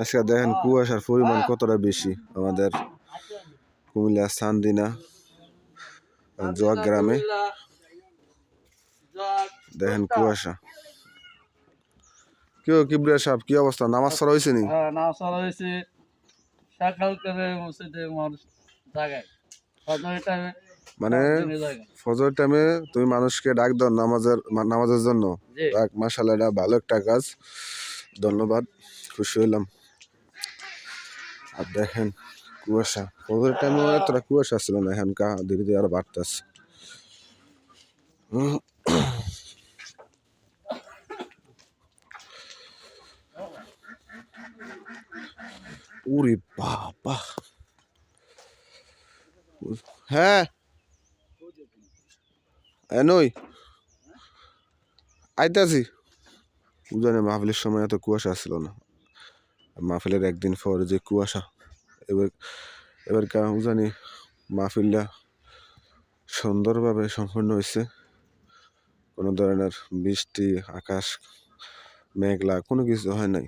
আজকে দেখেন কুয়াশার পরিমাণ কতটা বেশি আমাদের কুমিল্লা, সান্দিনা জোয়াক গ্রামে দেখেন কুয়াশা। কেউ কিবরিয়া সাহেব, কি অবস্থা? নামাজ পড়া হয়েছে নি? হ্যাঁ না সরা হয়েছে সকাল করে মসজিদে মানুষ জাগায়। টাইমে মানে জায়গায় ফজর টাইমে তুমি মানুষকে ডাক দাও নামাজের নামাজের জন্য। ডাক যাক এটা ভালো একটা কাজ। ধন্যবাদ খুশি হইলাম আর দেখেন কুয়াশা। ফজর টাইমে এতটা কুয়াশা ছিল না এখন কা ধীরে ধীরে আরও বাড়তেছে। উরে বাবা। হ্যাঁ এনই আইতাছি। উজানে মাহফিলের সময় এত কুয়াশা ছিল না। মাহফিলের একদিন পর যে কুয়াশা, এবার এবার কা, উজানি মাহফিলটা সুন্দরভাবে সম্পন্ন হয়েছে। কোনো ধরনের বৃষ্টি, আকাশ, মেঘলা কোনো কিছু হয় নাই।